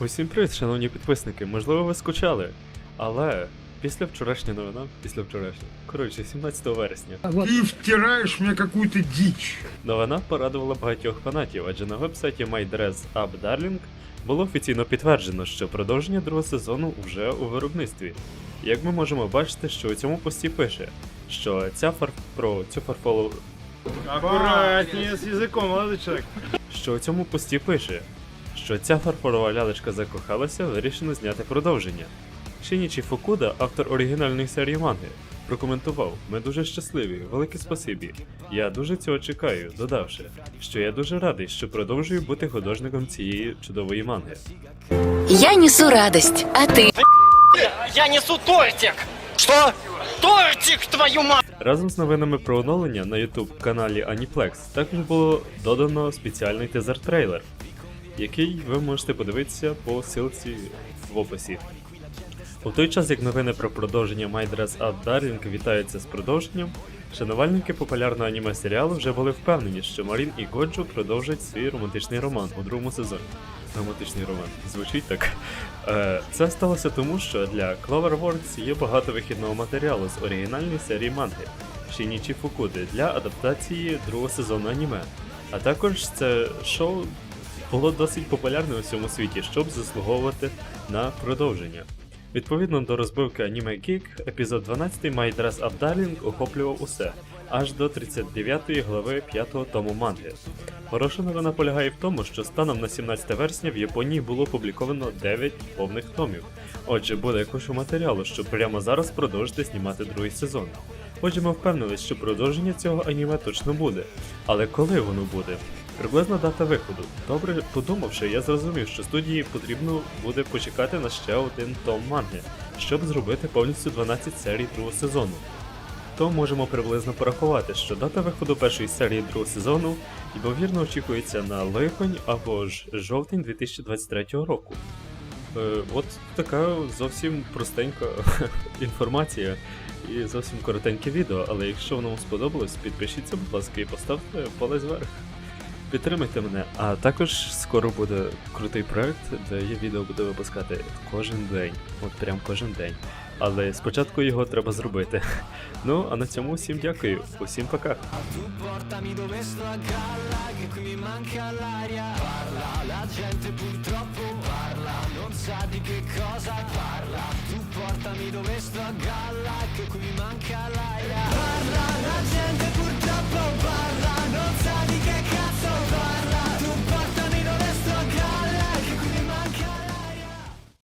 Усім привіт, шановні підписники. Можливо, ви скучали. Але після вчорашня новина, після вчорашнього, коротше, 17 вересня, Ты втираешь мне какую-то дичь. новина порадувала багатьох фанатів, адже на вебсайті MyDress Up Darling було офіційно підтверджено, що продовження другого сезону вже у виробництві. Як ми можемо бачити, що у цьому пості пише, що ця фар... про цю фарфолу Аккуратнее с языком, молодой человек. що у цьому пості пише, що ця фарфорова лялечка закохалася, вирішено зняти продовження. Шинічі Фукуда, автор оригінальної серії манги, прокоментував: Ми дуже щасливі, велике спасибі. Я дуже цього чекаю, додавши, що я дуже радий, що продовжую бути художником цієї чудової манги. Я несу радость, а ты? Я несу тортик! Что? Тортик, твою мать! Разом з новинами про оновлення на YouTube каналі Aniplex також було додано спеціальний тизер-трейлер, який ви можете подивитися по ссылці в описі. У той час, як новини про продовження My Dress Up Darling вітаються з продовженням, шанувальники популярного аніме серіалу вже були впевнені, що Марін і Годжо продовжать свій романтичний роман у другому сезоні. Романтичний роман. Звучить так. Е, Це сталося тому, що для Cloverworks є багато вихідного матеріалу з оригінальної серії манги Shinichi Фукуди для адаптації другого сезону аніме. А також це шоу було досить популярне у всьому світі, щоб заслуговувати на продовження. Відповідно до розбивки Anime Geek, епізод 12 My Dress охоплював усе, аж до 39 глави 5 тому манги. Хороша новина полягає в тому, що станом на 17 вересня в Японії було опубліковано 9 повних томів. Отже, буде куча матеріалу, щоб прямо зараз продовжити знімати другий сезон. Отже, ми впевнились, що продовження цього аніме точно буде. Але коли воно буде? Приблизна дата виходу. Добре подумавши, я зрозумів, що студії потрібно буде почекати на ще один том манги, щоб зробити повністю 12 серій другого сезону. То можемо приблизно порахувати, що дата виходу першої серії другого сезону ймовірно очікується на липень або ж жовтень 2023 року. Е, от така зовсім простенька інформація і зовсім коротеньке відео, але якщо воно вам сподобалось, підпишіться, будь ласка, і поставте палець вверх. Підтримайте мене, а також скоро буде крутий проект, де я відео буду випускати кожен день, от прям кожен день. Але спочатку його треба зробити. Ну, а на цьому всім дякую, усім пока. Che cosa parla. Tu portami dove sto a galla, che